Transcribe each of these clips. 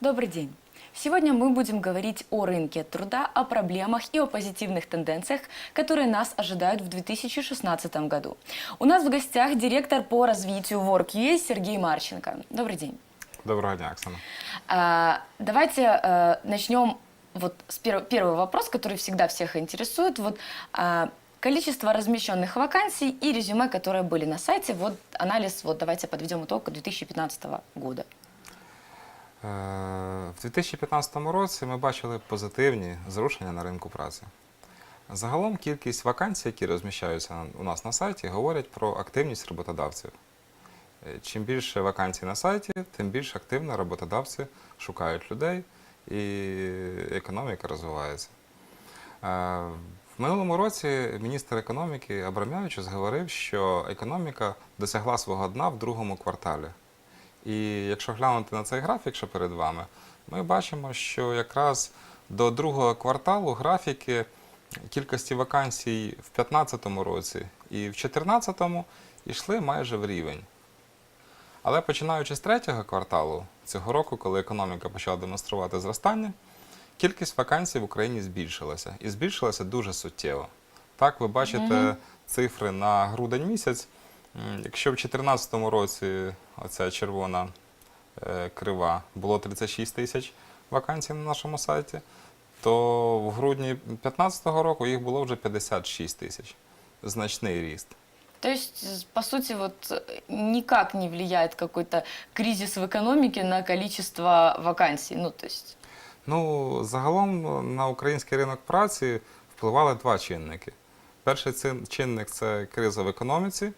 Добрый день. Сегодня мы будем говорить о рынке труда, о проблемах и о позитивных тенденциях, которые нас ожидают в 2016 году. У нас в гостях директор по развитию WorkUA Сергей Марченко. Добрый день. Доброго дня, Оксана. А, Давайте э, начнем вот с пер- первый вопрос, который всегда всех интересует. Вот а, количество размещенных вакансий и резюме, которые были на сайте. Вот анализ, вот давайте подведем итог 2015 года. Е, В 2015 році ми бачили позитивні зрушення на ринку праці. Загалом кількість вакансій, які розміщаються у нас на сайті, говорять про активність роботодавців. Е, Чим більше вакансій на сайті, тим більш активно роботодавці шукають людей і економіка розвивається. Е, В минулому році міністр економіки Абрамявичус говорив, що економіка досягла свого дна в другому кварталі. І якщо глянути на цей графік, що перед вами, ми бачимо, що якраз до другого кварталу графіки кількості вакансій в 2015 році і в 2014 йшли майже в рівень. Але починаючи з третього кварталу цього року, коли економіка почала демонструвати зростання, кількість вакансій в Україні збільшилася. І збільшилася дуже суттєво. Так, ви бачите Мгм. цифри на грудень місяць. Якщо в 2014 році оця червона е, крива було 36 тисяч вакансій на нашому сайті, то в грудні 2015 року їх було вже 56 тисяч. Значний ріст. То есть, по сути, вот никак не влияет какой-то кризис в экономике на количество вакансий. Ну, то есть, Ну, загалом на український ринок праці впливали два чинники. Перший чинник це криза в економіці,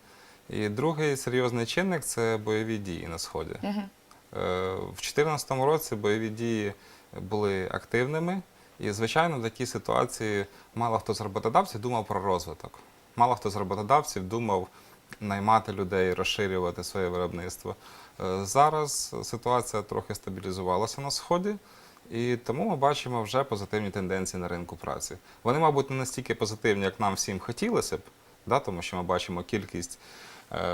і другий серйозний чинник це бойові дії на Сході. Е, В 2014 році бойові дії були активними, і, звичайно, в такій ситуації мало хто з роботодавців думав про розвиток. Мало хто з роботодавців думав наймати людей, розширювати своє виробництво. Е, Зараз ситуація трохи стабілізувалася на сході. І тому ми бачимо вже позитивні тенденції на ринку праці. Вони, мабуть, не настільки позитивні, як нам всім хотілося б, да, тому що ми бачимо кількість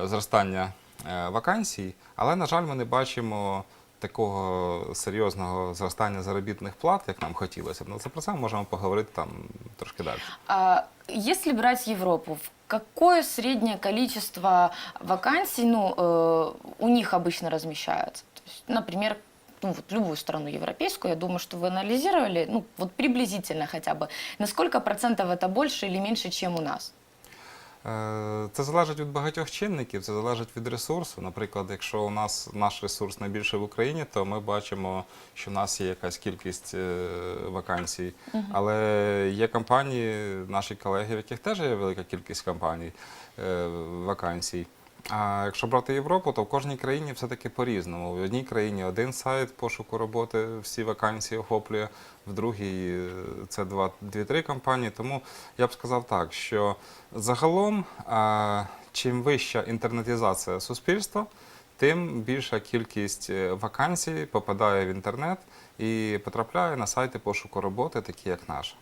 зростання е, вакансій, але, на жаль, ми не бачимо такого серйозного зростання заробітних плат, як нам хотілося б. Ну, це про це ми можемо поговорити там трошки далі. А если брать Европу, в какое среднее количество вакансий ну, э, у них обычно размещаются? То есть, например, ну, вот любую страну европейскую, я думаю, что вы анализировали, ну, вот приблизительно хотя бы, на сколько процентов это больше или меньше, чем у нас? Е, Це залежить від багатьох чинників, це залежить від ресурсу. Наприклад, якщо у нас наш ресурс найбільше в Україні, то ми бачимо, що в нас є якась кількість е, вакансій. Але є компанії, наші колеги, в яких теж є велика кількість компаній е, вакансій. А якщо брати Європу, то в кожній країні все-таки по-різному. В одній країні один сайт пошуку роботи, всі вакансії охоплює, в другій е, це два- дві-три компанії. Тому я б сказав так, що загалом, чим вища інтернетизація суспільства, тим більша кількість е, вакансій попадає в інтернет і потрапляє на сайти пошуку роботи, такі як наш.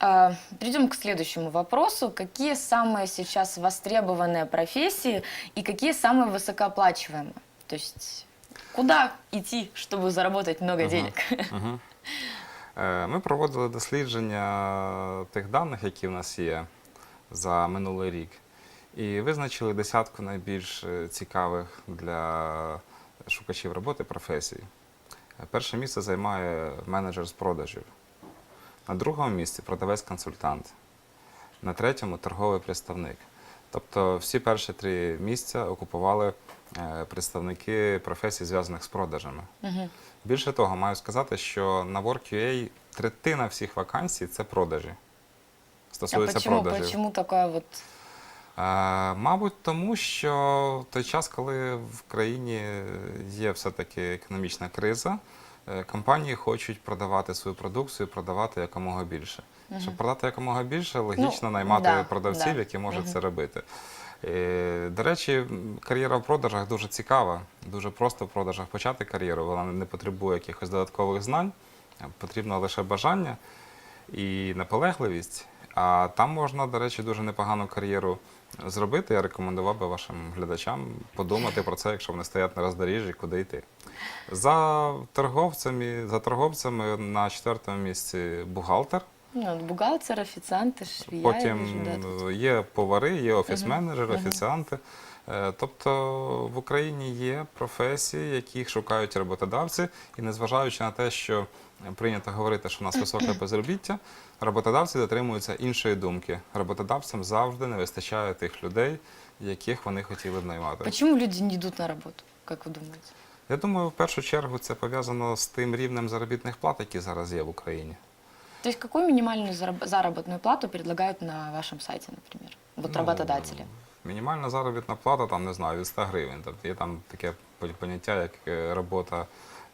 А, Перейдем к следующему вопросу. Какие самые сейчас востребованные профессии и какие самые высокооплачиваемые? То есть куда идти, чтобы заработать много Ага. денег? Мгм. Е, Ми проводили дослідження тих даних, які в нас є за минулий рік, і визначили десятку найбільш е, цікавих для шукачів роботи професій. Е, Перше місце займає менеджер з продажів. На другому місці продавець-консультант. На третьому торговий представник. Тобто всі перші три місця окупували е, представники професій, зв'язаних з продажами. Мгм. Більше того, маю сказати, що на WorkUA третина всіх вакансій це продажі. А Стосується почему, продажів. почему такое вот... Е, мабуть, тому що в той час, коли в країні є все-таки економічна криза, компанії хочуть продавати свою продукцію, продавати якомога більше. Щоб продати якомога більше, логічно наймати да, продавців, да. які можуть Мгм. це робити. Е, До речі, кар'єра в продажах дуже цікава. Дуже просто в продажах почати кар'єру. Вона не потребує якихось додаткових знань, потрібно лише бажання і наполегливість. А там можна, до речі, дуже непогану кар'єру зробити, я рекомендував би вашим глядачам подумати про це, якщо вони стоять на роздоріжжі, куди йти. За торговцями, за торговцями на четвертому місці бухгалтер. Ну, бухгалтер, офіціанти, швія. Потім є повари, є офіс-менеджери, офіціанти. Е, Тобто в Україні є професії, яких шукають роботодавці, і незважаючи на те, що прийнято говорити, що у нас високе безробіття, роботодавці дотримуються іншої думки. Роботодавцям завжди не вистачає тих людей, яких вони хотіли б наймати. Почему люди не йдуть на роботу, як ви думаєте? Я думаю, в першу чергу це пов'язано з тим рівнем заробітних плат, які зараз є в Україні. То есть какую минимальную зараб- заработную плату предлагают на вашем сайте, например? Вот Ну, работодатели. Мінімальна заробітна плата, там не знаю, від 100 гривень. Тобто є там таке поняття, як е, робота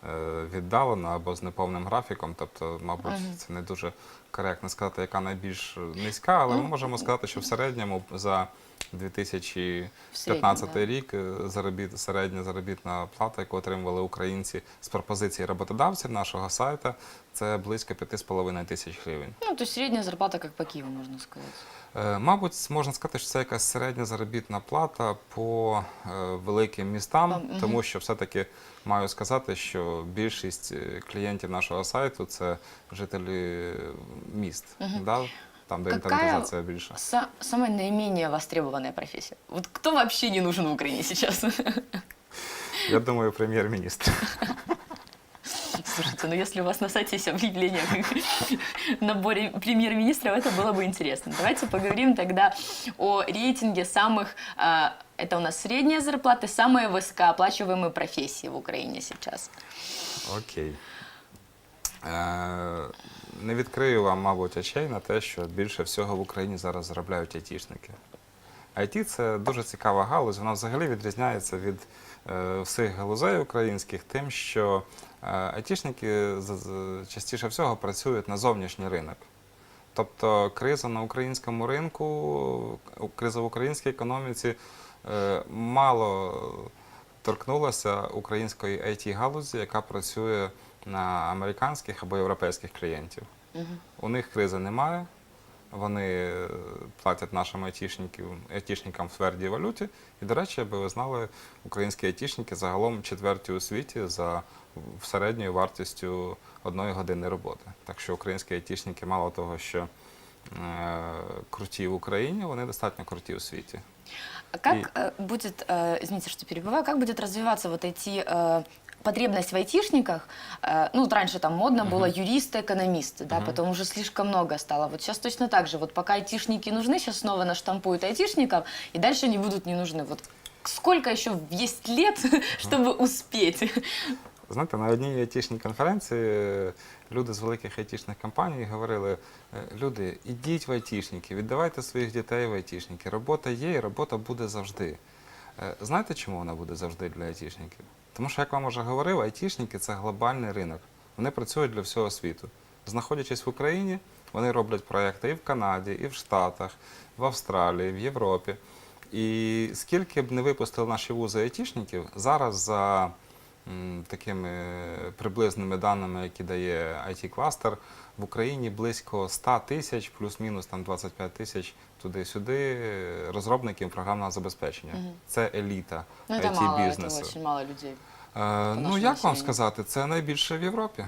е, віддалена або з неповним графіком. Тобто, мабуть, це не дуже коректно сказати, яка найбільш низька, але ми Ну, можемо сказати, що в середньому за 2015 середньому, рік е, заробіт, середня заробітна плата, яку отримували українці з пропозиції роботодавців нашого сайту, це близько 5,5 тисяч гривень. Ну, то есть средняя зарплата, как по Киеву, можно сказать. Е, Мабуть, можна сказати, що це якась середня заробітна плата по е, великим містам, тому що все-таки маю сказати, що більшість клієнтів нашого сайту це жителі міст, Мгм. да? там, де Какая- інтернетизація більша. Са- самая наименее востребованная профессия. Вот кто вообще не нужен в Украине сейчас? Я думаю, прем'єр-міністр. Слушайте, ну если у вас на сайте есть объявление о наборе премьер-министров, это было бы интересно. Давайте поговорим тогда о рейтинге самых, а, это у нас средняя зарплата, самые высокооплачиваемые профессии в Украине сейчас. Окей. Е, не відкрию вам, мабуть, очей на те, що більше всього в Україні зараз заробляють айтішники. IT – це дуже цікава галузь, вона взагалі відрізняється від е, всіх галузей українських тим, що е, айтішники частіше всього працюють на зовнішній ринок. Тобто криза на українському ринку, криза в українській економіці е, мало торкнулася української it галузі, яка працює на американських або європейських клієнтів. Мгм. У них кризи немає. Вони е, платять нашим айтішникам, айтішникам в твердій валюті. І, до речі, аби ви знали, українські айтішники загалом четверті у світі за в середньою вартістю одної години роботи. Так що українські айтішники, мало того, що е, круті в Україні, вони достатньо круті у світі. А как И- э, будет, э, извините, что перебиваю, как будет развиваться вот эти э, потребность в айтишниках? Э, ну, вот раньше там модно было юристы, экономисты, да, Мгм. потом уже слишком много стало. Вот сейчас точно так же. Вот пока айтишники нужны, сейчас снова наштампуют айтишников, и дальше они будут не нужны. Вот сколько еще есть лет, чтобы успеть? Знаєте, на одній айтішній конференції е, люди з великих айтішних компаній говорили: е, люди, ідіть в айтішники, віддавайте своїх дітей в айтішники. Робота є і робота буде завжди. Е, Знаєте, чому вона буде завжди для айтішників? Тому що, як вам вже говорив, айтішники це глобальний ринок. Вони працюють для всього світу. Знаходячись в Україні, вони роблять проекти і в Канаді, і в Штатах, в Австралії, в Європі. І скільки б не випустили наші вузи айтішників, зараз за такими приблизними даними, які дає IT-кластер, в Україні близько 100 тисяч, плюс-мінус там 25 тисяч туди-сюди е, розробників програмного забезпечення. Угу. Це еліта Ну, мало, это IT-бізнесу. дуже мало людей. Е, ну, як вам сказати, це найбільше в Європі.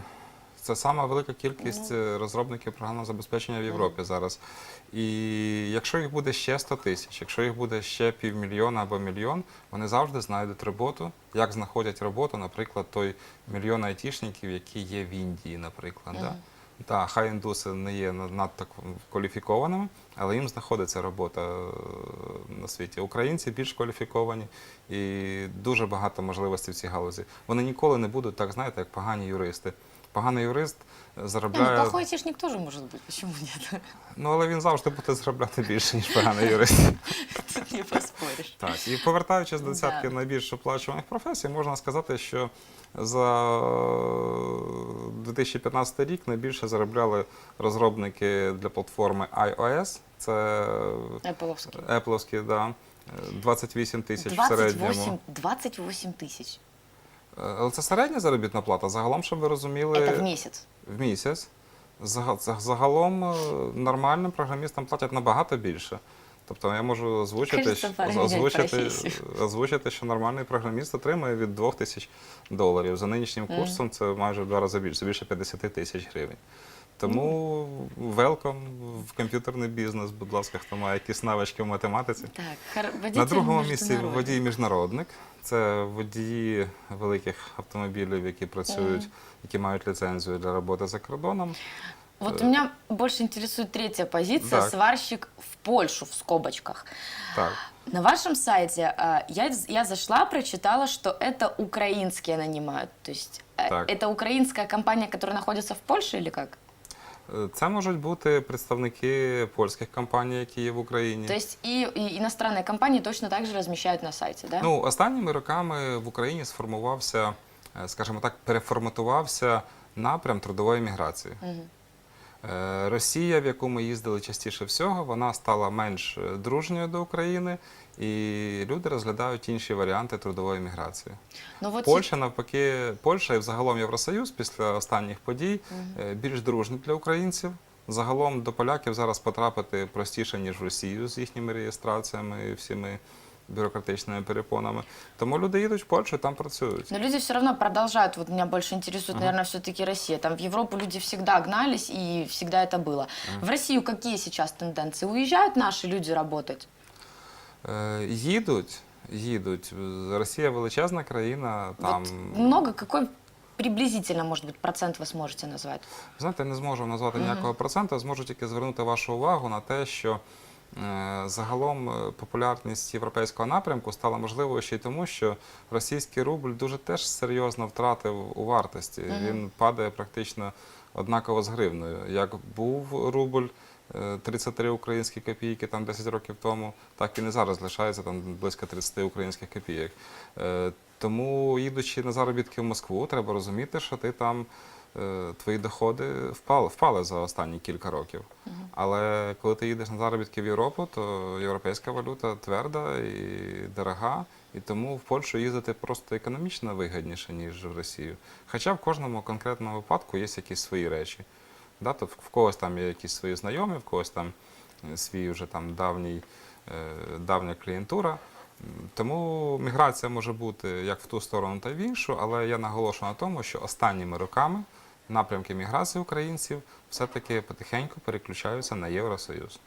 Це сама велика кількість е, розробників програмного забезпечення в Європі зараз. І якщо їх буде ще 100 тисяч, якщо їх буде ще півмільйона або мільйон, вони завжди знайдуть роботу. Як знаходять роботу, наприклад, той мільйон айтішників, які є в Індії, наприклад. Да? Так, хай індуси не є надто кваліфікованими, але їм знаходиться робота е, на світі. Українці більш кваліфіковані і дуже багато можливостей в цій галузі. Вони ніколи не будуть так, знаєте, як погані юристи. Поганий юрист е, ну, заробляє, плохой айтишник тоже может быть, почему нет? ну але він завжди буде заробляти більше, ніж поганий юрист. Тут не поспоришь. Так, і повертаючись до десятки найбільш оплачуваних професій, можна сказати, що за 2015 рік найбільше заробляли розробники для платформи iOS. Це Apple-овский. Apple, да, 28 тисяч в середньому. 28, 28 тысяч. Е, Але це середня заробітна плата. Загалом, щоб ви розуміли, Это в месяц. в місяць. Загалом е, нормальним програмістам платять набагато більше. Тобто я можу озвучити, що- озвучити, озвучити, що нормальний програміст отримує від 2 тисяч доларів. За нинішнім курсом це майже в два рази більше, це більше 50 тисяч гривень. Тому велком в комп'ютерний бізнес, будь ласка, хто має якісь навички в математиці. Так, На другому місці водій міжнародник. Це водії великих автомобілів, які працюють, Мгм. які мають ліцензію для роботи за кордоном. Вот Э, меня больше интересует третья позиция, Так. сварщик в Польшу в скобочках. Так, На вашем сайте а, я, я зашла, прочитала, что это украинские нанимают. То есть э, Так. это украинская компания, которая находится в Польше или как? Це можуть бути представники польських компаній, які є в Україні. Тобто і, і іностранні компанії точно так же розміщають на сайті, да? Ну, останніми роками в Україні сформувався, е, скажімо так, переформатувався напрям трудової міграції. Мгм. Е, Росія, в яку ми їздили частіше всього, вона стала менш е, дружньою до України, і люди розглядають інші варіанти трудової міграції. Ну вот Польща навпаки, Польща і взагалом Євросоюз після останніх подій е, більш дружні для українців. Загалом до поляків зараз потрапити простіше, ніж в Росію з їхніми реєстраціями і всіми бюрократичними перепонами. Тому люди їдуть в Польщу і там працюють. Но люди все равно продолжают, вот меня больше интересует, наверное, все-таки Россия. Там в Европу люди всегда гнались, и всегда это было. В Россию какие сейчас тенденции? Уезжают наши люди работать? Е, Їдуть, їдуть. Росія величезна країна. Там Вот много, какой приблизительно, может быть, процент вы сможете назвать? Знаєте, не зможу назвати Мгм. ніякого проценту, зможу тільки звернути вашу увагу на те, що е, загалом е, популярність європейського напрямку стала можливою ще й тому, що російський рубль дуже теж серйозно втратив у вартості. Мгм. Він падає практично однаково з гривною. Як був рубль е, 33 українські копійки там 10 років тому, так і зараз лишається там близько 30 українських копійок. Е, Тому, їдучи на заробітки в Москву, треба розуміти, що ти там е, твої доходи впали, впали за останні кілька років. Але коли ти їдеш на заробітки в Європу, то європейська валюта тверда і дорога, і тому в Польщу їздити просто економічно вигідніше, ніж в Росію. Хоча в кожному конкретному випадку є якісь свої речі. Да, то в когось там є якісь свої знайомі, в когось там е, свій вже там давній, е, давня клієнтура. М, Тому міграція може бути як в ту сторону, так і в іншу, але я наголошую на тому, що останніми роками напрямки міграції українців все-таки потихеньку переключаються на Євросоюз.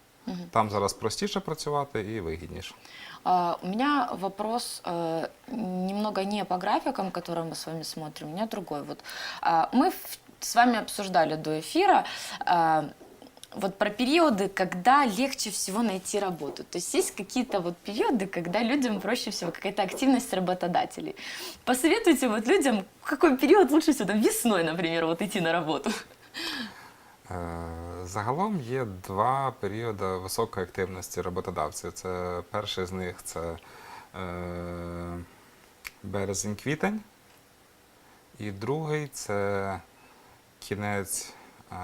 Там зараз простіше працювати і вигідніше. А, У меня вопрос э, немного не по графикам, которые мы с вами смотрим, у меня другой. Вот а, мы в- с вами обсуждали до эфира а, вот про периоды, когда легче всего найти работу. То есть есть какие-то вот периоды, когда людям проще всего, какая-то активность работодателей. Посоветуйте вот людям, какой период лучше всего, там, весной, например, вот идти на работу. Е, Загалом є два періоди високої активності роботодавців. Це перший з них це е, березень-квітень, і другий це кінець, е,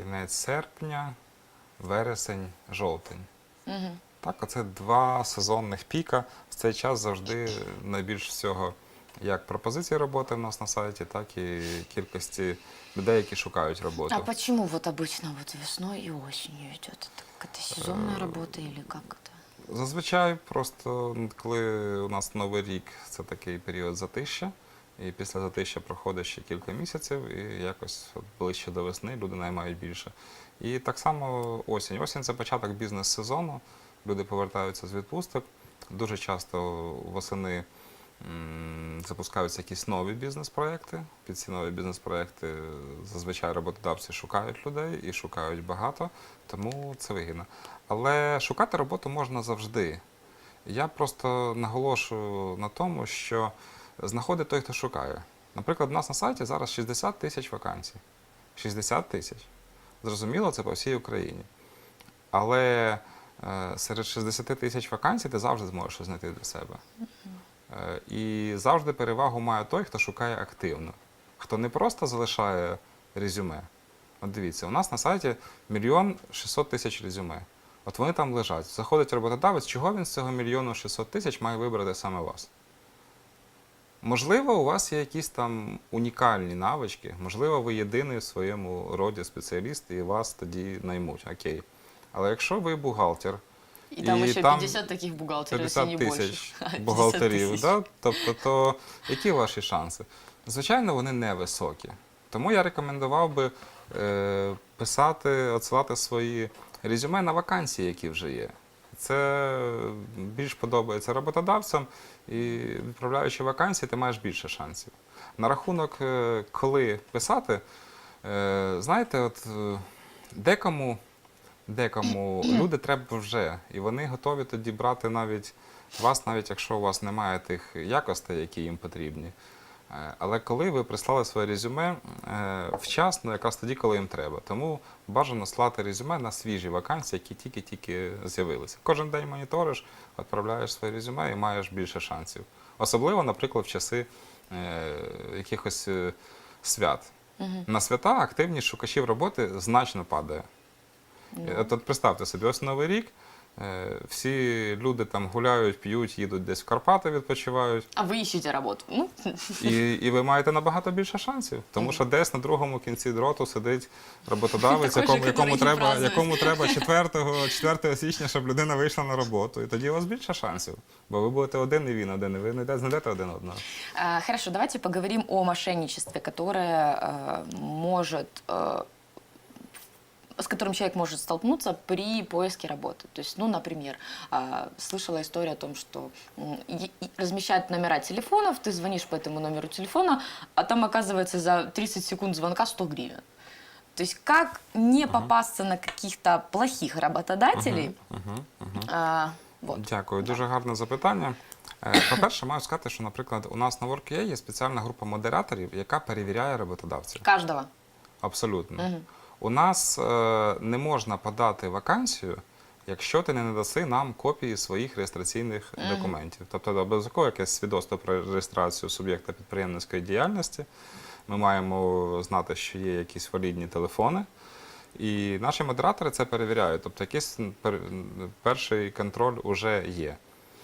кінець серпня, вересень, жовтень. Мгм. Так, оце два сезонних піка. В цей час завжди найбільш всього як пропозиції роботи в нас на сайті, так і кількості людей, які шукають роботу. А почему вот обычно вот весной и осенью идет? Это какая-то сезонная работа или как это? Зазвичай просто м, коли у нас новий рік, це такий період затища, і після затища проходить ще кілька місяців, і якось от ближче до весни люди наймають більше. І так само осінь. Осінь це початок бізнес-сезону. Люди повертаються з відпусток. Дуже часто восени запускаються якісь нові бізнес-проекти. Під ці нові бізнес-проекти зазвичай роботодавці шукають людей і шукають багато, тому це вигідно. Але шукати роботу можна завжди. Я просто наголошую на тому, що знаходить той, хто шукає. Наприклад, у нас на сайті зараз 60 тисяч вакансій. 60 тисяч. Зрозуміло, це по всій Україні. Але е, серед 60 тисяч вакансій ти завжди зможеш знайти для себе. Е, і завжди перевагу має той, хто шукає активно, хто не просто залишає резюме. От дивіться, у нас на сайті мільйон 600 тисяч резюме. От вони там лежать. Заходить роботодавець, чого він з цього мільйону 600 тисяч має вибрати саме вас? Можливо, у вас є якісь там унікальні навички, можливо, ви єдиний в своєму роді спеціаліст і вас тоді наймуть. Окей. Але якщо ви бухгалтер, там И еще там 50 таких бухгалтеров, если 50 не тисяч 50 бухгалтерів, да? тобто, то які ваші шанси? Звичайно, вони невисокі. Тому я рекомендував би е, писати, отсилати свої резюме на вакансії, які вже є. Це більш подобається роботодавцям, і відправляючи вакансії, ти маєш більше шансів. На рахунок, е, коли писати, е, знаєте, от е, декому, декому люди треба вже, і вони готові тоді брати навіть вас, навіть якщо у вас немає тих якостей, які їм потрібні. Е, Але коли ви прислали своє резюме е, вчасно, якраз тоді, коли їм треба. Тому бажано слати резюме на свіжі вакансії, які тільки-тільки з'явилися. Кожен день моніториш, відправляєш своє резюме і маєш більше шансів. Особливо, наприклад, в часи е, якихось свят. Мгм. На свята активність шукачів роботи значно падає. Ну. Е, От представте собі, ось Новий рік, всі люди там гуляють, п'ють, їдуть десь в Карпати, відпочивають. А вы ищете работу. Ну, І, і ви маєте набагато більше шансів, тому що десь на другому кінці дроту сидить роботодавець, Такий же, якому, якому, який не треба, празднує. якому треба 4, 4 січня, щоб людина вийшла на роботу. І тоді у вас більше шансів. Бо ви будете один і він один, і ви не знайдете один одного. А, Хорошо, давайте поговорим о мошенничестве, которое э, может, э, с которым человек может столкнуться при поиске работы. То есть, ну, например, а, слышала историю о том, что м, и- и размещают номера телефонов, ты звонишь по этому номеру телефона, а там оказывается за 30 секунд звонка 100 гривен. То есть как не попасться на каких-то плохих работодателей? Угу, угу. А, вот. Дякую, дуже гарне запитання. Е, По-перше, маю сказати, що, наприклад, у нас на WorkUA є спеціальна група модераторів, яка перевіряє роботодавців. Каждого. Абсолютно. Мгм. У нас е, не можна подати вакансію, якщо ти не надаси нам копії своїх реєстраційних Мгм. документів. Тобто обов'язково якесь свідоцтво про реєстрацію суб'єкта підприємницької діяльності. Ми маємо знати, що є якісь валідні телефони. І наші модератори це перевіряють. Тобто якийсь пер- перший контроль вже є.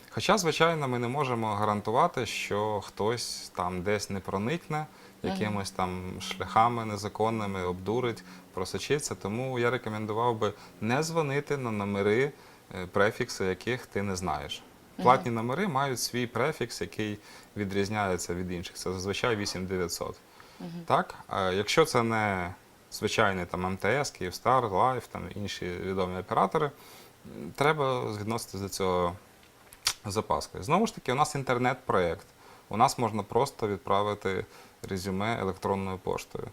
Хоча, звичайно, ми не можемо гарантувати, що хтось там десь не проникне, якимось там шляхами незаконними обдурить, просочиться. Тому я рекомендував би не дзвонити на номери, е, префікси яких ти не знаєш. Платні номери мають свій префікс, який відрізняється від інших. Це зазвичай 8900. Так? А якщо це не звичайний там МТС, Київстар, Лайф, там інші відомі оператори, треба відноситися до цього запаскою. Знову ж таки, у нас інтернет-проєкт. У нас можна просто відправити резюме електронною поштою.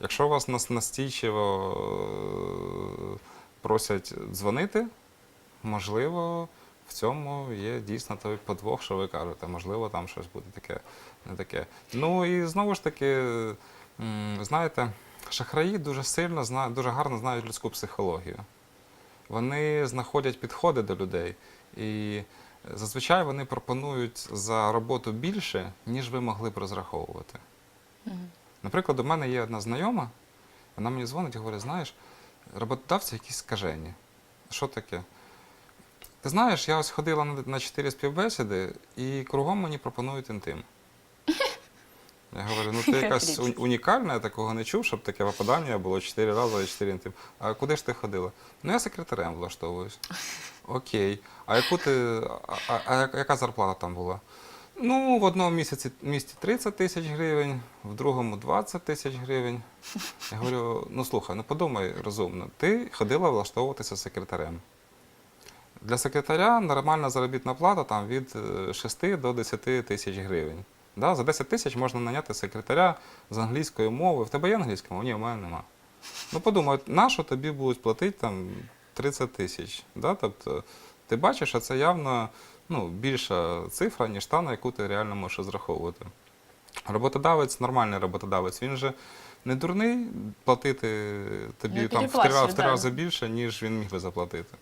Якщо вас нас настійчиво е, просять дзвонити, можливо, в цьому є дійсно той подвох, що ви кажете. Можливо, там щось буде таке, не таке. Ну і знову ж таки, знаєте, шахраї дуже сильно зна- дуже гарно знають людську психологію. Вони знаходять підходи до людей. І зазвичай вони пропонують за роботу більше, ніж ви могли б розраховувати. Угу. Наприклад, у мене є одна знайома, вона мені дзвонить і говорить, знаєш, роботодавці якісь скажені. Що таке? Ти знаєш, я ось ходила на, чотири співбесіди, і кругом мені пропонують інтим. Я говорю, ну ти якась унікальна, я такого не чув, щоб таке попадання було чотири рази і чотири інтим. А куди ж ти ходила? Ну я секретарем влаштовуюсь. Окей. А яку ти. А, а, яка- зарплата там була? Ну, в одному місяці місті 30 тисяч гривень, в другому 20 тисяч гривень. Я говорю: ну слухай, ну подумай розумно, ти ходила влаштовуватися секретарем. Для секретаря нормальна заробітна плата там від е, 6 до 10 тисяч гривень. Да? За 10 тисяч можна наняти секретаря з англійської мови. В тебе є англійська мова? Ні, в мене нема. Ну подумай, на що тобі будуть платити там 30 тисяч? Да? Тобто, ти бачиш, що це явно ну, більша цифра, ніж та, на яку ти реально можеш розраховувати. Роботодавець, нормальний роботодавець, він же не дурний платити тобі Не там в три, в три рази більше, ніж він міг би заплатити.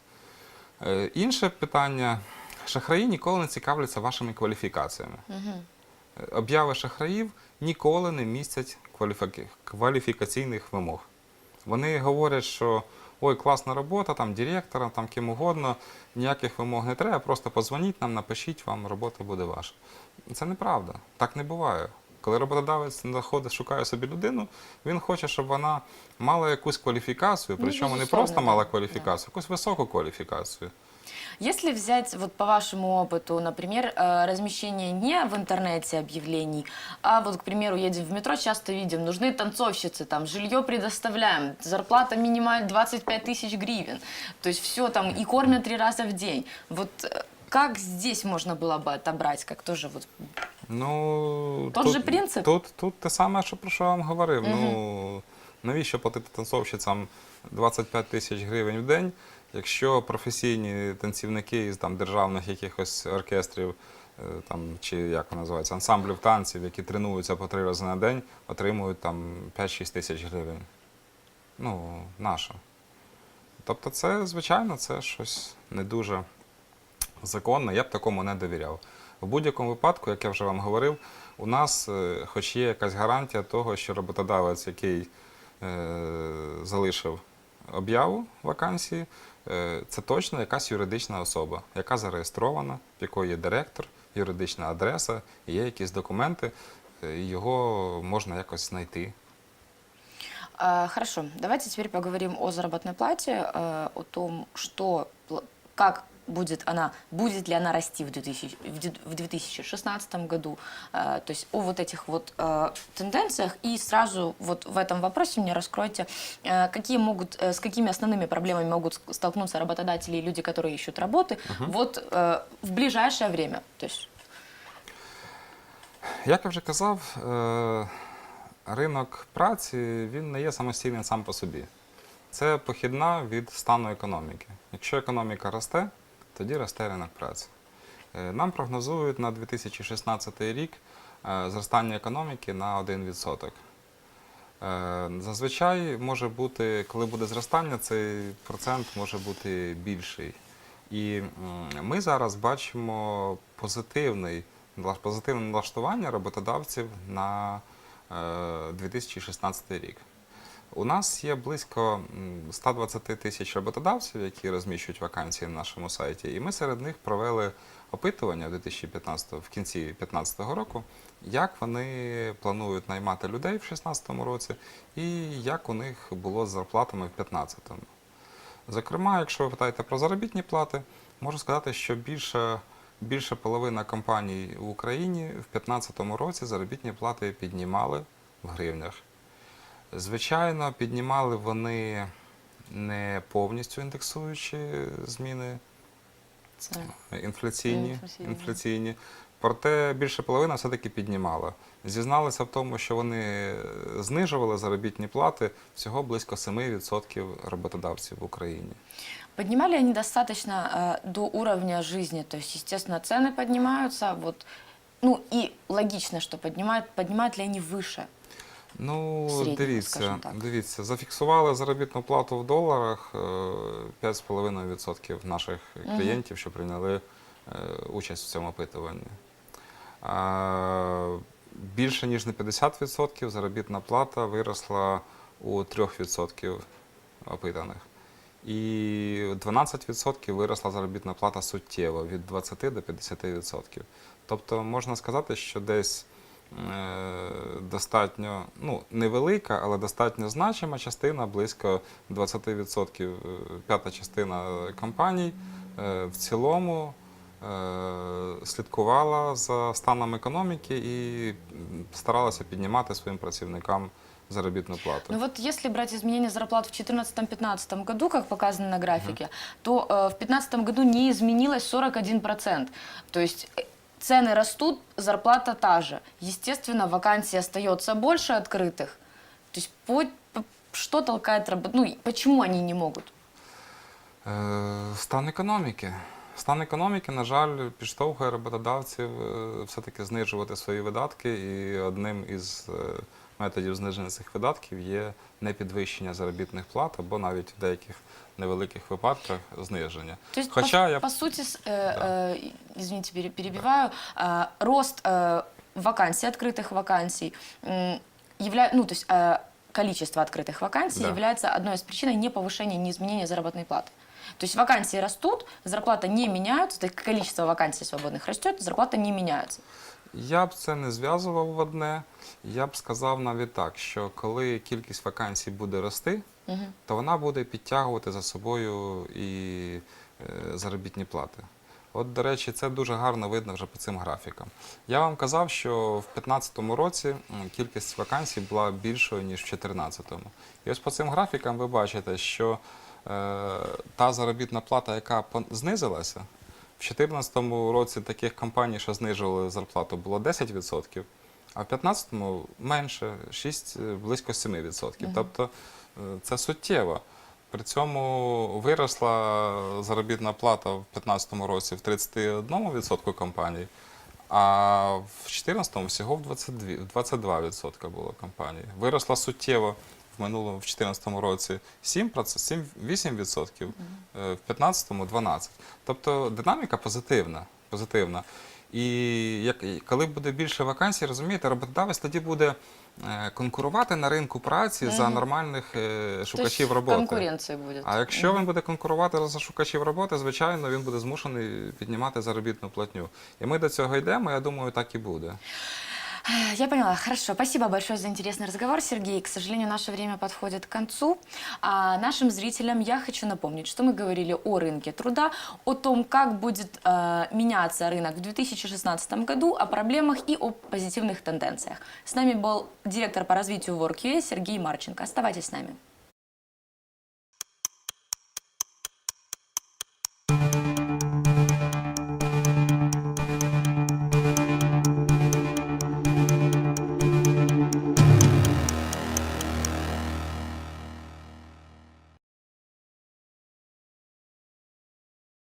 Е, Інше питання: шахраї ніколи не цікавляться вашими кваліфікаціями. Мгм. Обяви шахраїв ніколи не містять кваліфікаційних вимог. Вони говорять, що ой, класна робота, там директором, там ким угодно, ніяких вимог не треба, просто позвоніть нам, напишіть вам, робота буде ваша. Це неправда, так не буває. Коли роботодавець знаходить, шукає собі людину, він хоче, щоб вона мала якусь кваліфікацію, Ну, причому не просто мала кваліфікацію, якусь високу кваліфікацію. Если взять вот по вашему опыту, например, э, размещение не в интернете объявлений, а вот, к примеру, едем в метро, часто видим, нужны танцовщицы, там, жилье предоставляем, зарплата минимальная 25 тысяч гривен, то есть все там, и кормят три раза в день. Вот э, как здесь можно было бы отобрать, как тоже вот Ну, Тот же принцип? Тут, тут те саме, що про що я вам говорив. Ну, навіщо платити танцовщицям 25 тисяч гривень в день, якщо професійні танцівники із там, державних якихось оркестрів е, там, чи як вони називаються, ансамблів танців, які тренуються по три рази на день, отримують там 5-6 тисяч гривень. Ну, наша. Тобто, це, звичайно, це щось не дуже законне, я б такому не довіряв. В будь-якому випадку, як я вже вам говорив, у нас, е, хоч є якась гарантія того, що роботодавець, який е, залишив об'яву вакансії, е, це точно якась юридична особа, яка зареєстрована, в якої є директор, юридична адреса, є якісь документи, е, його можна якось знайти. Хорошо, давайте теперь поговорим о заработной плате, э, о том, что, как будет она, будет ли она расти в, 2000, в ди- в 2016 году, э, то есть о вот этих вот э, тенденциях. И сразу вот в этом вопросе мне раскройте, э, какие могут, э, с какими основными проблемами могут ск- столкнуться работодатели и люди, которые ищут работы, вот э, в ближайшее время. То есть Як я вже казав, е, ринок праці він не є самостійним сам по собі. Це похідна від стану економіки. Якщо економіка росте, тоді росте ринок праці. Е, Нам прогнозують на 2016 рік е, зростання економіки на 1%. Е, Зазвичай може бути, коли буде зростання, цей процент може бути більший. І ми зараз бачимо позитивне налаштування роботодавців на е, 2016 рік. У нас є близько 120 тисяч роботодавців, які розміщують вакансії на нашому сайті, і ми серед них провели опитування в 2015, в кінці 2015 року, як вони планують наймати людей в 2016 році і як у них було з зарплатами в 2015. Зокрема, якщо ви питаєте про заробітні плати, можу сказати, що більше, більше половина компаній в Україні в 2015 році заробітні плати піднімали в гривнях. Звичайно, піднімали вони не повністю індексуючи зміни це інфляційні, Інфляційні. інфляційні. Проте більше половина все-таки піднімала. Зізналися в тому, що вони знижували заробітні плати всього близько 7% роботодавців в Україні. Поднимали они достаточно э, до уровня жизни, то есть, естественно, цены поднимаются, вот, ну и логично, что поднимают, поднимают ли они выше? Ну, Середньо, дивіться, скажімо так. дивіться, зафіксували заробітну плату в доларах е, 5,5% наших клієнтів, що прийняли е, участь в цьому опитуванні. А, Більше ніж на 50% заробітна плата виросла у 3% опитаних. І 12% виросла заробітна плата суттєво від 20 до 50%. Тобто можна сказати, що десь е, достатньо ну, невелика, але достатньо значима частина, близько 20%, е, п'ята частина компаній е, в цілому е, слідкувала за станом економіки і старалася піднімати своїм працівникам заробітну плату. Ну вот если брать изменения зарплат в 2014-2015 году, как показано на графике, то э, в 2015 году не изменилось 41%. То есть цены растут, зарплата та же. Естественно, вакансий остается больше открытых. То есть по, по- что толкает работу? Ну, и почему они не могут? Е, Стан економіки. Стан економіки, на жаль, підштовхує роботодавців е, все-таки знижувати свої видатки, і одним із е, методів зниження цих видатків є непідвищення заробітних плат або навіть в деяких невеликих випадках зниження. То есть, Хоча по, я по сути, с- э, э, извините, пере- перебиваю, э, рост э, вакансий, открытых вакансий, м, явля... ну, то есть э, количество открытых вакансий Да. является одной из причин не повышения, не изменения заработной платы. То есть вакансии растут, зарплата не меняется, то есть количество вакансий свободных растет, зарплата не меняется. Я б це не зв'язував в одне. Я б сказав навіть так, що коли кількість вакансій буде рости, Мгм. то вона буде підтягувати за собою і е, заробітні плати. От, до речі, це дуже гарно видно вже по цим графікам. Я вам казав, що в 2015 році кількість вакансій була більшою, ніж в 2014. І ось по цим графікам ви бачите, що е, та заробітна плата, яка знизилася, в 2014 році таких компаній, що знижували зарплату, було 10%, а в 2015 менше 6, е, близько 7%. Мгм. Тобто е, це суттєво. При цьому виросла заробітна плата в 2015 році в 31% компаній, а в 2014 всього в 22% було компаній. Виросла суттєво в минулому, в 2014 році 7%, 7, 8%, е, в 2015 12%. Тобто динаміка позитивна. позитивна. І як, коли буде більше вакансій, розумієте, роботодавець тоді буде е, конкурувати на ринку праці за нормальних е, шукачів есть роботи. Конкуренция будет. А якщо він буде конкурувати за шукачів роботи, звичайно, він буде змушений піднімати заробітну платню. І ми до цього йдемо, я думаю, так і буде. Я поняла. Хорошо. Спасибо большое за интересный разговор, Сергей. К сожалению, наше время подходит к концу. А нашим зрителям я хочу напомнить, что мы говорили о рынке труда, о том, как будет э, меняться рынок в 2016 году, о проблемах и о позитивных тенденциях. С нами был директор по развитию WorkUA Сергей Марченко. Оставайтесь с нами.